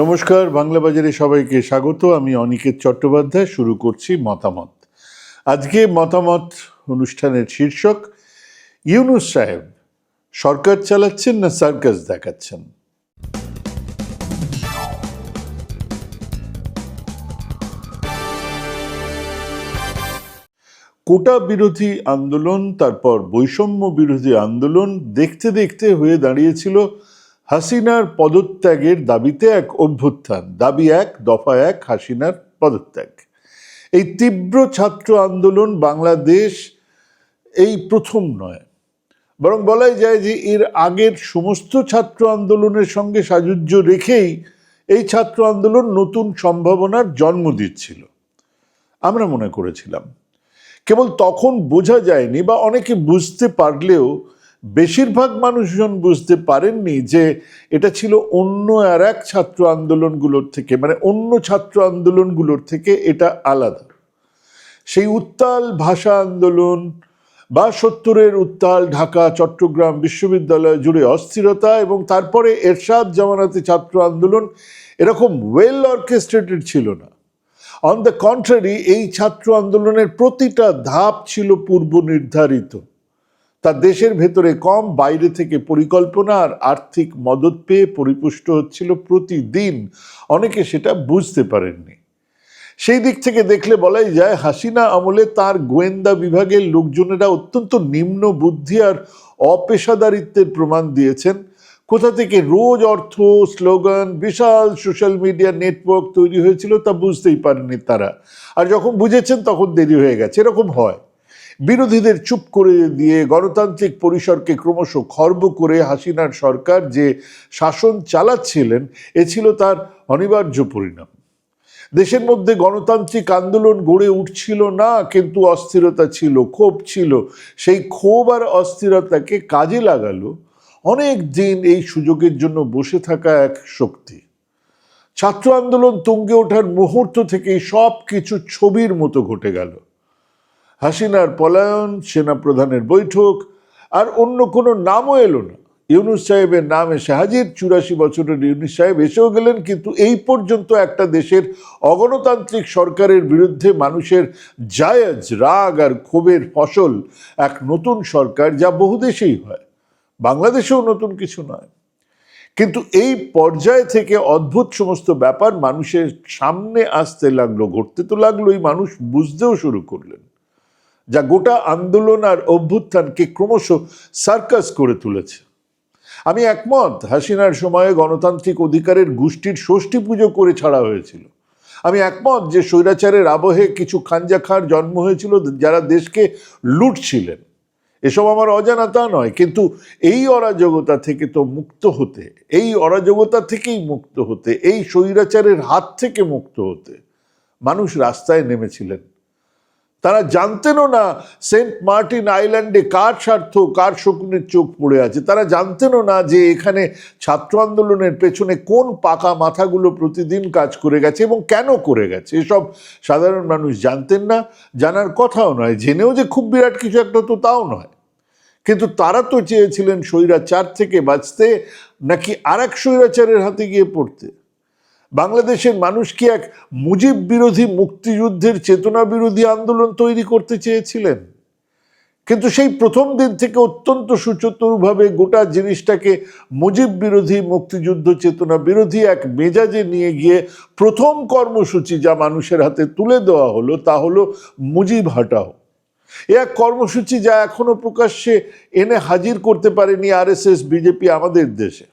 নমস্কার, বাংলা বাজারে সবাইকে স্বাগত। আমি অনিকেত চট্টোপাধ্যায়, শুরু করছি মতামত। আজকে মতামত অনুষ্ঠানের শীর্ষক, ইউনুস সাহেব সরকার চালাচ্ছেন না সার্কাস দেখাচ্ছেন? কোটা বিরোধী আন্দোলন, তারপর বৈষম্য বিরোধী আন্দোলন দেখতে দেখতে হয়ে দাঁড়িয়েছিল হাসিনার পদত্যাগের দাবিতে এক অভ্যুত্থান। দাবি এক, দফা এক, হাসিনার পদত্যাগ। এই তীব্র ছাত্র আন্দোলন বাংলাদেশ এই প্রথম নয়। বরং বলাই যায় যে এর আগের সমস্ত ছাত্র আন্দোলনের সঙ্গে সাযুজ্য রেখেই এই ছাত্র আন্দোলন নতুন সম্ভাবনার জন্ম দিচ্ছিল। আমরা মনে করেছিলাম। কেবল তখন বোঝা যায়নি বা অনেকে বুঝতে পারলেও বেশিরভাগ মানুষজন বুঝতে পারেননি যে এটা ছিল অন্য আর এক ছাত্র আন্দোলনগুলোর থেকে মানে অন্য ছাত্র আন্দোলনগুলোর থেকে এটা আলাদা। সেই উত্তাল ভাষা আন্দোলন বা সত্তরের উত্তাল ঢাকা, চট্টগ্রাম বিশ্ববিদ্যালয় জুড়ে অস্থিরতা এবং তারপরে এরশাদ জামানাতে ছাত্র আন্দোলন এরকম ওয়েল অর্কেস্ট্রেটেড ছিল না। অন দ্য কন্ট্রারি এই ছাত্র আন্দোলনের প্রতিটা ধাপ ছিল পূর্ব নির্ধারিত তা দেশের ভেতরে কম, বাইরে থেকে পরিকল্পনা আর আর্থিক মদত পেয়ে পরিপুষ্ট হচ্ছিল প্রতিদিন। অনেকে সেটা বুঝতে পারেননি। সেই দিক থেকে দেখলে বলাই যায়, হাসিনা আমলে তার গোয়েন্দা বিভাগের লোকজনেরা অত্যন্ত নিম্ন বুদ্ধি আর অপেশাদারিত্বের প্রমাণ দিয়েছেন। কোথা থেকে রোজ অর্থ, স্লোগান, বিশাল সোশ্যাল মিডিয়া নেটওয়ার্ক তৈরি হয়েছিল তা বুঝতেই পারেনি তারা। আর যখন বুঝেছেন তখন দেরি হয়ে গেছে। এরকম হয়। বিরোধীদের চুপ করে দিয়ে গণতান্ত্রিক পরিসরকে ক্রমশ খর্ব করে হাসিনার সরকার যে শাসন চালাচ্ছিলেন, এ ছিল তার অনিবার্য পরিণাম। দেশের মধ্যে গণতান্ত্রিক আন্দোলন গড়ে উঠছিল না, কিন্তু অস্থিরতা ছিল, ক্ষোভ ছিল। সেই ক্ষোভ আর অস্থিরতাকে কাজে লাগালো অনেক দিন এই সুযোগের জন্য বসে থাকা এক শক্তি। ছাত্র আন্দোলন তুঙ্গে ওঠার মুহূর্ত থেকেই সব কিছু ছবির মতো ঘটে গেল। হাসিনার পলায়ন, সেনাপ্রধানের বৈঠক, আর অন্য কোনো নামও এলো না। ইউনুস সাহেবের নাম এসে হাজির, চুরাশি বছরের ইউনুস সাহেব এসেও গেলেন, কিন্তু এই পর্যন্ত একটা দেশের অগণতান্ত্রিক সরকারের বিরুদ্ধে মানুষের জায়েজ রাগ আর ক্ষোভের ফসল এক নতুন সরকার যা বহু দেশেই হয়। বাংলাদেশেও নতুন কিছু নয়। কিন্তু এই পর্যায় থেকে অদ্ভুত সমস্ত ব্যাপার মানুষের সামনে আসতে লাগল, ঘটতে তো লাগলোই, মানুষ বুঝতেও শুরু করলেন। যা গোটা আন্দোলন আর অভ্যুত্থানকে ক্রমশ সার্কাস করে তুলেছে। আমি একমত, হাসিনার সময়ে গণতান্ত্রিক অধিকারের গোষ্ঠীর ষষ্ঠী পুজো করে ছাড়া হয়েছিল। আমি একমত যে স্বৈরাচারের আবহে কিছু খাঞ্জাখার জন্ম হয়েছিল যারা দেশকে লুটছিলেন। এসব আমার অজানা তা নয়, কিন্তু এই অরাজকতা থেকে তো মুক্ত হতে, এই অরাজকতা থেকেই মুক্ত হতে, এই স্বৈরাচারের হাত থেকে মুক্ত হতে মানুষ রাস্তায় নেমেছিলেন। তারা জানতেনও না সেন্ট মার্টিন আইল্যান্ডে কার স্বার্থ, কার শকুনের চোখ পড়ে আছে। তারা জানতেনও না যে এখানে ছাত্র আন্দোলনের পেছনে কোন পাকা মাথাগুলো প্রতিদিন কাজ করে গেছে এবং কেন করে গেছে। এসব সাধারণ মানুষ জানতেন না, জানার কথাও নয়। জেনেও যে খুব বিরাট কিছু একটা তো তাও নয়। কিন্তু তারা তো চেয়েছিলেন স্বৈরাচার থেকে বাঁচতে, নাকি আর এক স্বৈরাচারের হাতে গিয়ে পড়তে? বাংলাদেশের মানুষ কি এক মুজিব বিরোধী মুক্তিযুদ্ধের চেতনা বিরোধী আন্দোলন তৈরি করতে চেয়েছিলেন? কিন্তু সেই প্রথম দিন থেকে অত্যন্ত সুচতুরভাবে গোটা জিনিসটাকে মুজিব বিরোধী মুক্তিযুদ্ধ চেতনা বিরোধী এক মেজাজে নিয়ে গিয়ে প্রথম কর্মসূচি যা মানুষের হাতে তুলে দেওয়া হলো তা হলো মুজিব হাটাও। এ এক কর্মসূচি যা এখনও প্রকাশ্যে এনে হাজির করতে পারেনি আরএসএস, বিজেপি আমাদের দেশে।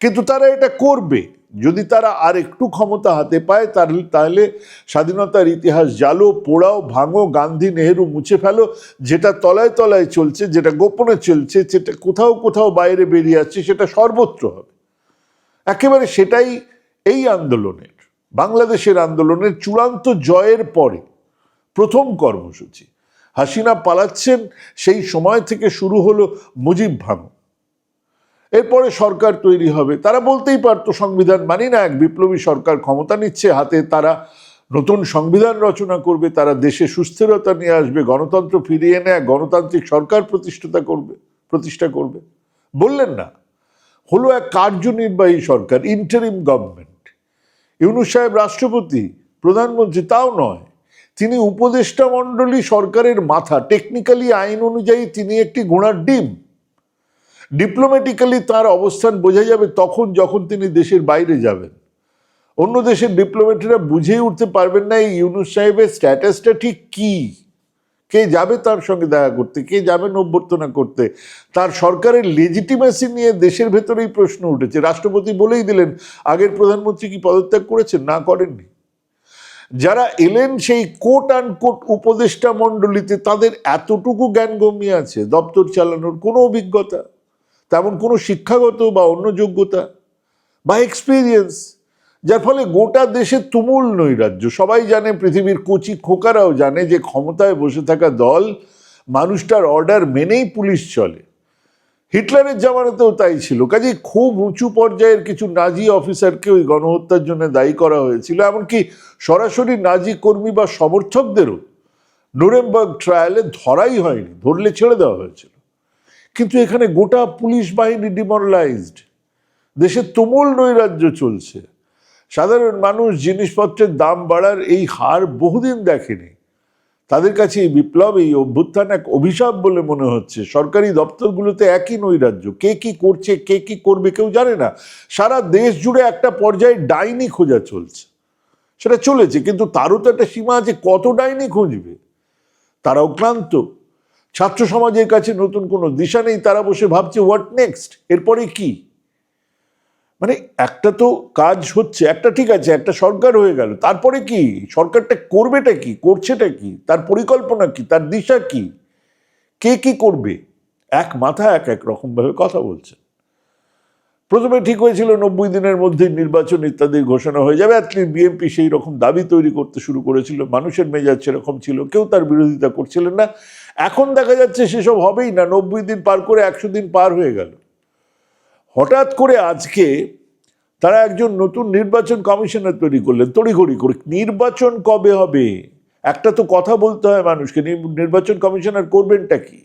কিন্তু তারা এটা করবে। যদি তারা আর একটু ক্ষমতা হাতে পায় তাহলে তাহলে স্বাধীনতার ইতিহাস জালো, পোড়াও, ভাঙো, গান্ধী, নেহেরু মুছে ফেলো, যেটা তলায় তলায় চলছে, যেটা গোপনে চলছে যেটা কোথাও কোথাও বাইরে বেরিয়ে আসছে, সেটা সর্বত্র হবে। একেবারে সেটাই এই আন্দোলনের, বাংলাদেশের আন্দোলনের চূড়ান্ত জয়ের পরে প্রথম কর্মসূচি। হাসিনা পালাচ্ছেন, সেই সময় থেকে শুরু হলো মুজিব ভাঙো এরপরে সরকার তৈরি হবে। তারা বলতেই পারতো, সংবিধান মানি না, এক বিপ্লবী সরকার ক্ষমতা নিচ্ছে, হাতে তারা নতুন সংবিধান রচনা করবে, তারা দেশে সুস্থিরতা নিয়ে আসবে, গণতন্ত্র ফিরিয়ে এনে এক গণতান্ত্রিক সরকার প্রতিষ্ঠাতা করবে, প্রতিষ্ঠা করবে। বললেন না। হলো এক কার্যনির্বাহী সরকার ইন্টারিম গভর্নমেন্ট ইউনুস সাহেব রাষ্ট্রপতি, প্রধানমন্ত্রী, তাও নয়। তিনি উপদেষ্টা মণ্ডলী সরকারের মাথা টেকনিক্যালি আইন অনুযায়ী তিনি একটি ঘোড়ার ডিম। ডিপ্লোম্যাটিক্যালি তার অবস্থান বোঝা যাবে তখন যখন তিনি দেশের বাইরে যাবেন। অন্য দেশের ডিপ্লোম্যাটরা বুঝেই উঠতে পারবেন না এই ইউনুস সাহেবের স্ট্যাটাসটা ঠিক কি? কে যাবে তার সঙ্গে দেখা করতে? কে যাবেন অভ্যর্থনা করতে? তার সরকারের লেজিটিমেসি নিয়ে দেশের ভেতরেই প্রশ্ন উঠেছে। রাষ্ট্রপতি বলেই দিলেন, আগের প্রধানমন্ত্রী কি পদত্যাগ করেছেন? না, করেননি। যারা এলেন সেই কোট অ্যান্ড কোট উপদেষ্টা মণ্ডলীতে তাদের এতটুকু জ্ঞানগম্য আছে। দপ্তর চালানোর কোনো অভিজ্ঞতা? তেমন কোনো শিক্ষাগত বা অন্য যোগ্যতা বা এক্সপিরিয়েন্স যার ফলে গোটা দেশে তুমুল নৈরাজ্য। সবাই জানে পৃথিবীর কচি খোকারাও জানে যে ক্ষমতায় বসে থাকা দল মানুষটার অর্ডার মেনেই পুলিশ চলে। হিটলারের জামানাতেও তাই ছিল। কাজেই খুব উঁচু পর্যায়ের কিছু নাজি অফিসারকে ওই গণহত্যার জন্য দায়ী করা হয়েছিল। এমনকি সরাসরি নাজি কর্মী বা সমর্থকদেরও নুরেমবার্গ ট্রায়ালে ধরাই হয়নি, ধরলে ছেড়ে দেওয়া হয়েছিল। কিন্তু এখানে গোটা পুলিশ বাহিনী ডিমোরালাইজড। দেশে তুমুল নৈরাজ্য চলছে। সাধারণ মানুষ জিনিসপত্রের দাম বাড়ার এই হার বহুদিন দেখেনি। তাদের কাছে এই বিপ্লব, এই অভ্যুত্থান এক অভিশাপ বলে মনে হচ্ছে। সরকারি দপ্তরগুলোতে একই নৈরাজ্য। কে কি করছে, কে কি করবে কেউ জানে না। সারা দেশ জুড়ে একটা পর্যায়ে ডাইনি খোঁজা চলছে। সেটা চলেছে, কিন্তু তারও তো একটা সীমা আছে, কত ডাইনি খুঁজবে? তারাও ক্লান্ত। ছাত্র সমাজের কাছে নতুন কোনো দিশা নেই, তারা বসে ভাবছে হোয়াট নেক্সট এরপরে কি? মানে একটা তো কাজ হচ্ছে, একটা ঠিক আছে, একটা সরকার হয়ে গেল, তারপরে কি? সরকারটা করবেটা কি? করছেটা কি? তার পরিকল্পনা কি? তার দিশা কি? কে কি করবে? এক মাথা এক এক রকমভাবে কথা বলছে। প্রথমে ঠিক হয়েছিল নব্বই দিনের মধ্যে নির্বাচন ইত্যাদি ঘোষণা হয়ে যাবে অ্যাটলিস্ট বিএনপি সেই রকম দাবি তৈরি করতে শুরু করেছিল, মানুষের মেজাজ সেরকম ছিল, কেউ তার বিরোধিতা করছিলেন না। এখন দেখা যাচ্ছে সেসব হবেই না। নব্বই দিন পার করে একশো দিন পার হয়ে গেল। হঠাৎ করে আজকে তারা একজন নতুন নির্বাচন কমিশনার তৈরি করলেন, তড়িঘড়ি করে। নির্বাচন কবে হবে? একটা তো কথা বলতে হয় মানুষকে নির- নির্বাচন কমিশনার করবেনটা কি?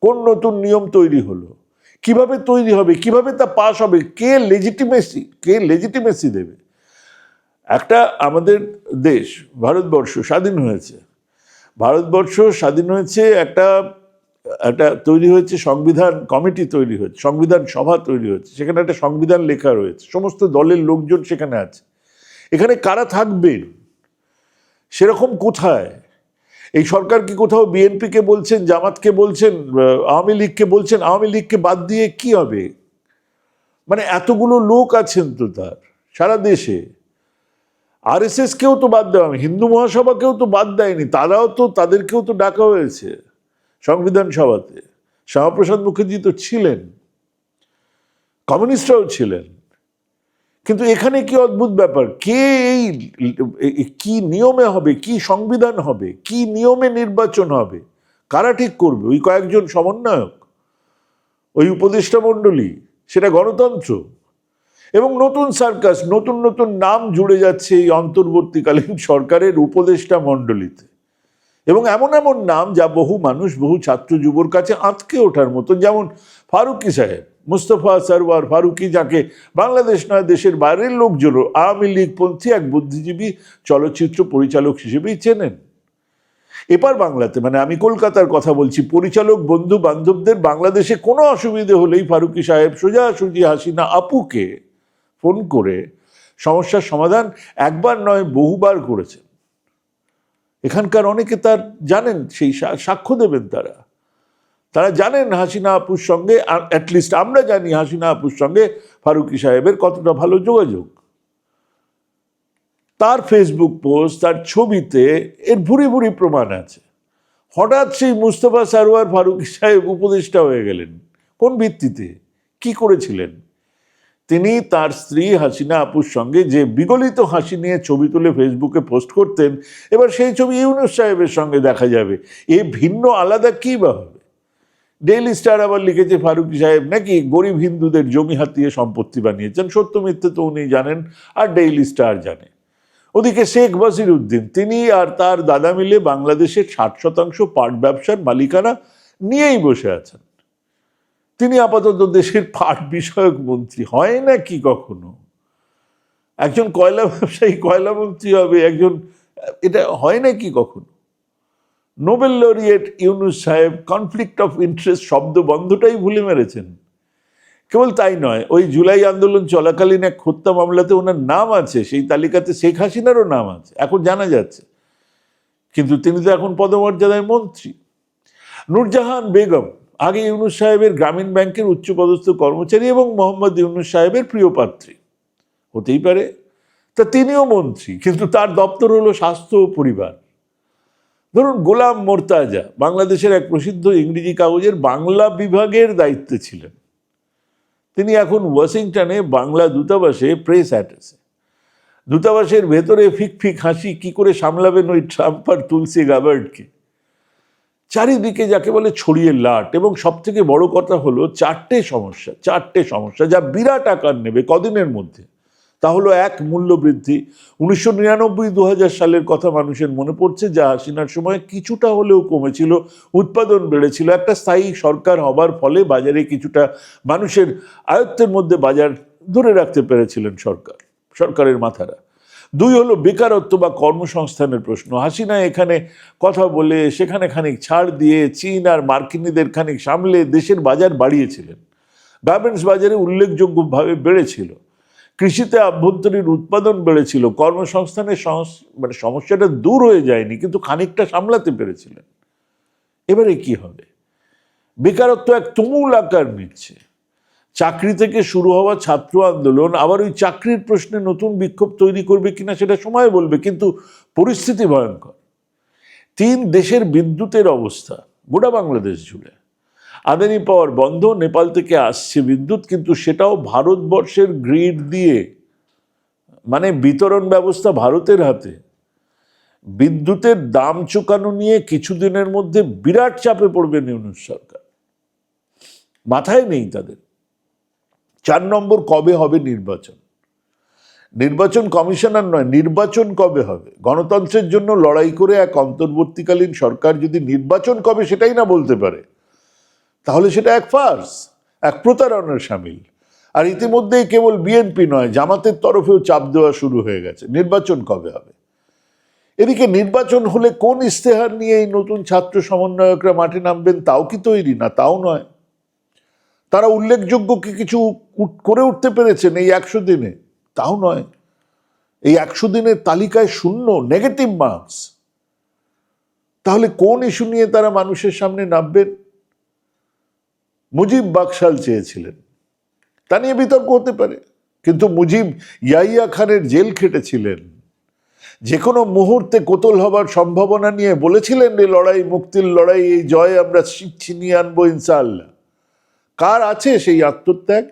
কোন নতুন নিয়ম তৈরি হলো? কীভাবে তৈরি হবে? কীভাবে তা পাস হবে? কে লেজিটিমেসি কে লেজিটিমেসি দেবে? একটা আমাদের দেশ, ভারতবর্ষ স্বাধীন হয়েছে। ভারতবর্ষ স্বাধীন হয়েছে, একটা একটা তৈরি হয়েছে সংবিধান, কমিটি তৈরি হয়েছে, সংবিধান সভা তৈরি হয়েছে, সেখানে একটা সংবিধান লেখা রয়েছে, সমস্ত দলের লোকজন সেখানে আছে। এখানে কারা থাকবেন সেরকম কোথায়? এই সরকার কি কোথাও বিএনপিকে বলছেন, জামাতকে বলছেন আওয়ামী লীগকে বলছেন, আওয়ামী লীগকে বাদ দিয়ে কি হবে? মানে এতগুলো লোক আছেন তো তার, সারা দেশে। আর এস কেও তো বাদ দেওয়া হিন্দু মহাসভাকেও তো বাদ দেয়নি, তারাও তো তাদেরকেও তো ডাকা হয়েছে সংবিধান সভাতে। শ্যামাপ্রসাদ মুখার্জি তো ছিলেন, কমিউনিস্টরাও ছিলেন। কিন্তু এখানে কি অদ্ভুত ব্যাপার? কে এই কি নিয়মে হবে, কি সংবিধান হবে, কি নিয়মে নির্বাচন হবে? কারা ঠিক করবে? ওই কয়েকজন সমন্বয়ক, ওই উপদেষ্টা মণ্ডলী, সেটা গণতন্ত্র। এবং নতুন সার্কাস, নতুন নতুন নাম জুড়ে যাচ্ছে এই অন্তর্বর্তীকালীন সরকারের উপদেষ্টা মণ্ডলীতে। এবং এমন এমন নাম যা বহু মানুষ, বহু ছাত্র যুবর কাছে আঁতকে ওঠার মতো। যেমন ফারুকি সাহেব, মুস্তফা সরওয়ার ফারুকি, যাকে বাংলাদেশ নয়, দেশের বাইরের লোকজনও আওয়ামী লীগপন্থী এক বুদ্ধিজীবী চলচ্চিত্র পরিচালক হিসেবেই চেনেন। এপার বাংলাতে মানে আমি কলকাতার কথা বলছি, পরিচালক বন্ধু বান্ধবদের বাংলাদেশে কোনো অসুবিধে হলেই ফারুকি সাহেব সোজাসুজি হাসিনা আপুকে ফোন করে সমস্যার সমাধান একবার নয় বহুবার করেছেন। এখানকার অনেকে তার জানেন, সেই সাক্ষ্য দেবেন তারা। তারা জানেন হাসিনা আপুর সঙ্গে অ্যাটলিস্ট আমরা জানি হাসিনা আপুর সঙ্গে ফারুকি সাহেবের কতটা ভালো যোগাযোগ। তার ফেসবুক পোস্ট তার ছবিতে এর ভুরি ভুরি প্রমাণ আছে। হঠাৎ সেই মুস্তফা সারোয়ার ফারুকি সাহেব উপদেষ্টা হয়ে গেলেন। কোন ভিত্তিতে? কি করেছিলেন? তিনি তার স্ত্রী হাসিনা আপুর সঙ্গে যে বিগলিত হাসি নিয়ে ছবি তুলে ফেসবুকে পোস্ট করতেন, এবার সেই ছবি ইউনুস সাহেবের সঙ্গে দেখা যাবে। এ ভিন্ন আলাদা কী বা হবে? ডেইলি স্টার আবার লিখেছে, ফারুকি সাহেব নাকি গরিব হিন্দুদের জমি হাতিয়ে সম্পত্তি বানিয়েছেন। সত্য মিথ্যে তো উনি জানেন, আর ডেইলি স্টার জানে। ওদিকে শেখ বাসির উদ্দিন, তিনি আর তার দাদা মিলে বাংলাদেশের ষাট শতাংশ পাট ব্যবসার মালিকানা নিয়েই বসে আছেন। তিনি আপাতত দেশের পাট বিষয়ক মন্ত্রী, হয় না কি কখনো? একজন কয়লা ব্যবসায়ী, কয়লা মন্ত্রী হবে, একজন, এটা হয় না কি কখনো? নোবেল লরিয়েট ইউনুস সাহেব কনফ্লিক্ট অফ ইন্টারেস্ট শব্দ বন্ধটাই ভুলে মেরেছেন। কেবল তাই নয়, ওই জুলাই আন্দোলন চলাকালীন এক হত্যা মামলাতে ওনার নাম আছে, সেই তালিকাতে শেখ হাসিনারও নাম আছে, এখন জানা যাচ্ছে। কিন্তু তিনি তো এখন পদমর্যাদায় মন্ত্রী। নূরজাহান বেগম আগে ইউনুস সাহেবের গ্রামীণ ব্যাংকের উচ্চপদস্থ কর্মচারী এবং মোহাম্মদ ইউনুস সাহেবের প্রিয় পাত্রী হতেই পারে। তা তিনিও মন্ত্রী, কিন্তু তার দপ্তর হলো স্বাস্থ্য ও পরিবার। ধরুন, গোলাম মোর্তাজা বাংলাদেশের এক প্রসিদ্ধ ইংরেজি কাগজের বাংলা বিভাগের দায়িত্বে ছিলেন। তিনি এখন ওয়াশিংটনে বাংলা দূতাবাসে প্রেস অ্যাটাসে দূতাবাসের ভেতরে ফিক ফিক হাসি কি করে সামলাবেন ওই ট্রাম্প আর তুলসি গাবার্ডকে চারিদিকে যাকে বলে ছড়িয়ে লাট, এবং সব থেকে বড় কথা হলো চারটে সমস্যা চারটে সমস্যা যা বিরাট আকার নেবে কদিনের মধ্যে। তা হলো এক মূল্য বৃদ্ধি উনিশশো নিরানব্বই দু সালের কথা মানুষের মনে পড়ছে, যা হাসিনার সময় কিছুটা হলেও কমেছিল, উৎপাদন বেড়েছিল। একটা স্থায়ী সরকার হবার ফলে বাজারে কিছুটা মানুষের আয়ত্তের মধ্যে বাজার ধরে রাখতে পেরেছিলেন সরকার, সরকারের মাথারা। দুই হলো বেকারত্ব বা কর্মসংস্থানের প্রশ্ন। হাসিনা এখানে কথা বলে সেখানে খানিক ছাড় দিয়ে চীন আর মার্কিনীদের খানিক সামলে দেশের বাজার বাড়িয়েছিলেন। গার্মেন্টস বাজারে উল্লেখযোগ্যভাবে বেড়েছিল। কৃষিতে আভ্যন্তরীণ উৎপাদন বেড়েছিল। কর্মসংস্থানের সংস- মানে সমস্যাটা দূর হয়ে যায়নি, কিন্তু খানিকটা সামলাতে পেরেছিলেন। এবারে কি হবে? বেকারত্ব এক তুমুল আকার নিচ্ছে চাকরি থেকে শুরু হওয়া ছাত্র আন্দোলন, আবার ওই চাকরির প্রশ্নে নতুন বিক্ষোভ তৈরি করবে কিনা সেটা সময় বলবে, কিন্তু পরিস্থিতি ভয়ঙ্কর। তিন, দেশের বিদ্যুতের অবস্থা, গোটা বাংলাদেশ জুড়ে। আদানি পাওয়ার বন্ধ, নেপাল থেকে আসছে বিদ্যুৎ, কিন্তু সেটাও ভারতবর্ষের গ্রিড দিয়ে। মানে বিতরণ ব্যবস্থা ভারতের হাতে। বিদ্যুতের দাম চুকানো নিয়ে কিছুদিনের মধ্যে বিরাট চাপে পড়বে ইউনুস সরকার। মাথায় নেই তাদের। চার নম্বর কবে হবে নির্বাচন? নির্বাচন কমিশনার নয়, নির্বাচন কবে হবে? গণতন্ত্রের জন্য লড়াই করে এক অন্তর্বর্তীকালীন সরকার যদি নির্বাচন কবে সেটাই না বলতে পারে, তাহলে সেটা এক ফার্স, এক প্রতারণার সামিল। আর ইতিমধ্যেই কেবল বিএনপি নয়, জামাতের তরফেও চাপ দেওয়া শুরু হয়ে গেছে। নির্বাচন কবে হবে? এদিকে নির্বাচন হলে কোন ইস্তেহার নিয়ে এই নতুন ছাত্র সমন্বয়করা মাঠে নামবেন তাও কি তৈরি? না, তাও নয়। তারা উল্লেখযোগ্য কি কিছু করে উঠতে পেরেছেন এই একশো দিনে? তাও নয়। এই একশো দিনের তালিকায় শূন্য নেগেটিভ মার্কস তাহলে কোন ইস্যু নিয়ে তারা মানুষের সামনে নামবেন? মুজিব বাকশাল চেয়েছিলেন। তা নিয়ে বিতর্ক হতে পারে। কিন্তু মুজিব ইয়াইয়া খানের জেল খেটেছিলেন। যে কোনো মুহূর্তে কোতল হবার সম্ভাবনা নিয়ে বলেছিলেন এই লড়াই, মুক্তির লড়াই, এই জয় আমরা ছিনিয়ে আনব ইনশাআল্লাহ। কার আছে সেই আত্মত্যাগ?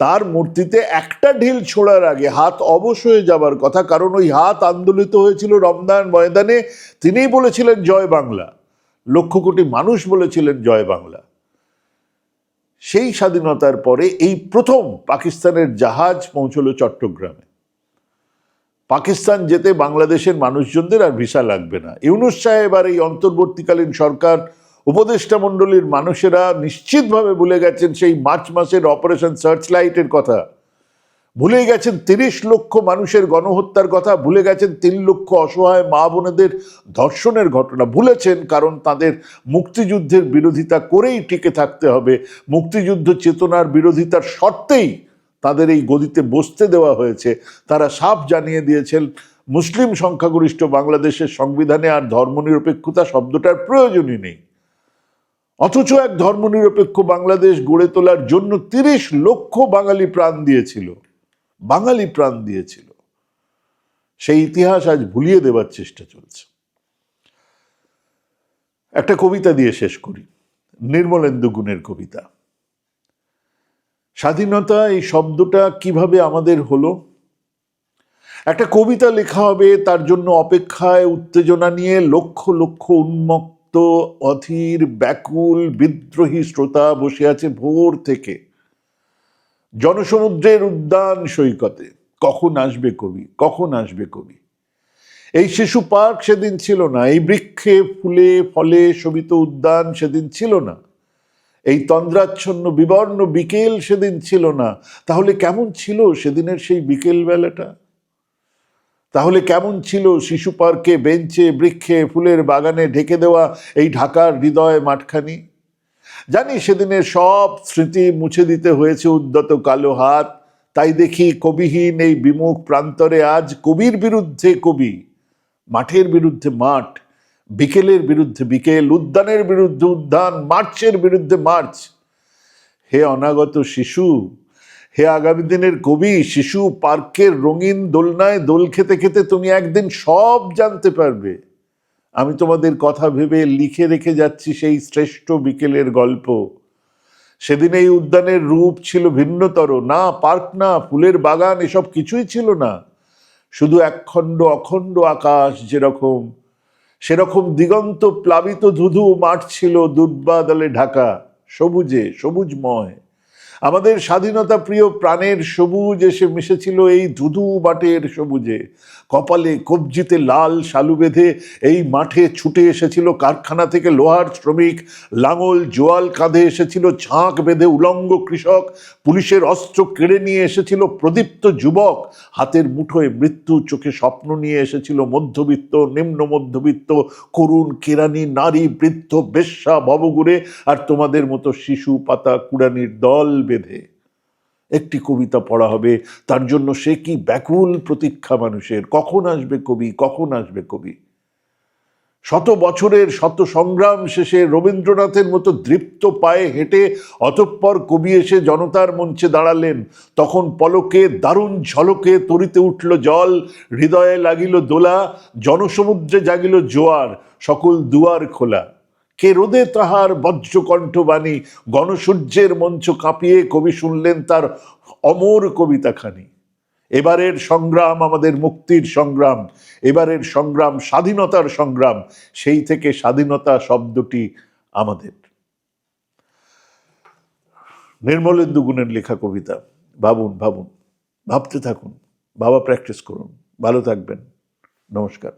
তার মূর্তিতে একটা ঢিল ছোড়ার আগে হাত অবশ হয়ে যাবার কথা, কারণ ওই হাত আন্দোলিত হয়েছিল রমদান ময়দানে। তিনিই বলেছিলেন, জয় বাংলা। লক্ষ কোটি মানুষ বলেছিলেন, জয় বাংলা। সেই স্বাধীনতার পরে এই প্রথম পাকিস্তানের জাহাজ পৌঁছল চট্টগ্রামে। পাকিস্তান যেতে বাংলাদেশের মানুষজনদের আর ভিসা লাগবে না। ইউনুস সাহেব আর এই অন্তর্বর্তীকালীন সরকার উপদেষ্টা মণ্ডলীর মানুষেরা নিশ্চিতভাবে ভুলে গেছেন সেই মার্চ মাসের অপারেশন সার্চ লাইটের কথা। ভুলে গেছেন তিরিশ লক্ষ মানুষের গণহত্যার কথা, ভুলে গেছেন তিন লক্ষ অসহায় মা বোনেদের ধর্ষণের ঘটনা। ভুলেছেন কারণ তাদের মুক্তিযুদ্ধের বিরোধিতা করেই টিকে থাকতে হবে। মুক্তিযুদ্ধ চেতনার বিরোধিতার শর্তেই তাদের এই গদিতে বসতে দেওয়া হয়েছে। তারা সাফ জানিয়ে দিয়েছেন, মুসলিম সংখ্যাগরিষ্ঠ বাংলাদেশের সংবিধানে আর ধর্মনিরপেক্ষতা শব্দটার প্রয়োজনই নেই। অথচ এক ধর্মনিরপেক্ষ বাংলাদেশ গড়ে তোলার জন্য তিরিশ লক্ষ বাঙালি প্রাণ দিয়েছিল। বাঙালি প্রাণ দিয়েছিল। সেই ইতিহাস আজ ভুলিয়ে দেবার চেষ্টা চলছে। একটা কবিতা দিয়ে শেষ করি। নির্মলেন্দু গুণের কবিতা। স্বাধীনতা এই শব্দটা কীভাবে আমাদের হলো? একটা কবিতা লেখা হবে তার জন্য অপেক্ষায় উত্তেজনা নিয়ে লক্ষ লক্ষ উন্মত্ত অধীর, ব্যাকুল, বিদ্রোহী শ্রোতা বসে আছে ভোর থেকে। জনসমুদ্রের উদ্যান সৈকতে। কখন আসবে কবি? কখন আসবে কবি? এই শিশু পার্ক সেদিন ছিল না। এই বৃক্ষে ফুলে, ফলে শোভিত উদ্যান সেদিন ছিল না। এই তন্দ্রাচ্ছন্ন, বিবর্ণ বিকেল সেদিন ছিল না। তাহলে কেমন ছিল সেদিনের সেই বিকেল বেলাটা তাহলে কেমন ছিল শিশু পার্কে বেঞ্চে, বৃক্ষে, ফুলের বাগানে ঢেকে দেওয়া এই ঢাকার হৃদয় মাঠখানি? জানি সেদিনের সব স্মৃতি মুছে দিতে হয়েছে উদ্যত কালো হাত। তাই দেখি কবিহীন এই বিমুখ প্রান্তরে আজ কবির বিরুদ্ধে কবি। মাঠের বিরুদ্ধে মাঠ, বিকেলের বিরুদ্ধে বিকেল, উদ্যানের বিরুদ্ধে উদ্যান, মার্চের বিরুদ্ধে মার্চ। হে অনাগত শিশু হে আগামী দিনের কবি, শিশু, পার্কের রঙিন দোলনায় দোল খেতে খেতে তুমি একদিন সব জানতে পারবে। আমি তোমাদের কথা ভেবে লিখে রেখে যাচ্ছি সেই শ্রেষ্ঠ বিকেলের গল্প। সেদিন এই উদ্যানের রূপ ছিল ভিন্নতর। না পার্ক, না ফুলের বাগান, এসব কিছুই ছিল না। শুধু একখণ্ড অখণ্ড আকাশ যেরকম। সেরকম দিগন্ত প্লাবিত ধুধু মাঠ ছিল দুর্বাদলে ঢাকা। সবুজে, সবুজময়। আমাদের স্বাধীনতা প্রিয় প্রাণের সবুজ এসে মিশেছিল এই ধুধু বাটের সবুজে। কপালে কবজিতে লাল শালু বেঁধে এই মাঠে ছুটে এসেছিল কারখানা থেকে লোহার শ্রমিক। লাঙল জোয়াল কাঁধে এসেছিল ঝাঁক বেঁধে উলঙ্গ কৃষক। পুলিশের অস্ত্র কেড়ে নিয়ে এসেছিল প্রদীপ্ত যুবক। হাতের মুঠোয় মৃত্যু চোখে স্বপ্ন নিয়ে এসেছিল মধ্যবিত্ত, নিম্ন মধ্যবিত্ত। করুণ কেরানি, নারী, বৃদ্ধ, বেশ্যা ভবগুড়ে আর তোমাদের মতো শিশু, পাতা, কুড়ানির দল বেঁধে। একটি কবিতা পড়া হবে, তার জন্য সে কি ব্যাকুল প্রতীক্ষা মানুষের? কখন আসবে কবি? কখন আসবে কবি? শত বছরের শত সংগ্রাম শেষে রবীন্দ্রনাথের মতো দৃপ্ত পায়ে হেঁটে অতঃপর কবি এসে জনতার মঞ্চে দাঁড়ালেন। তখন পলকে, দারুণ ঝলকে তরিতে উঠল জল, হৃদয়ে লাগিল দোলা, জনসমুদ্রে জাগিল জোয়ার, সকল দুয়ার খোলা। কে রোদে তাহার বজ্রকণ্ঠবাণী গণসূর্যের মঞ্চ কাঁপিয়ে কবি শুনলেন তার অমর কবিতাখানি। এবারের সংগ্রাম আমাদের মুক্তির সংগ্রাম, এবারের সংগ্রাম স্বাধীনতার সংগ্রাম, সেই থেকে স্বাধীনতা শব্দটি আমাদের। নির্মলেন্দু গুণের লেখা কবিতা, ভাবুন ভাবুন, ভাবতে থাকুন, বাবা প্র্যাকটিস করুন, ভালো থাকবেন, নমস্কার।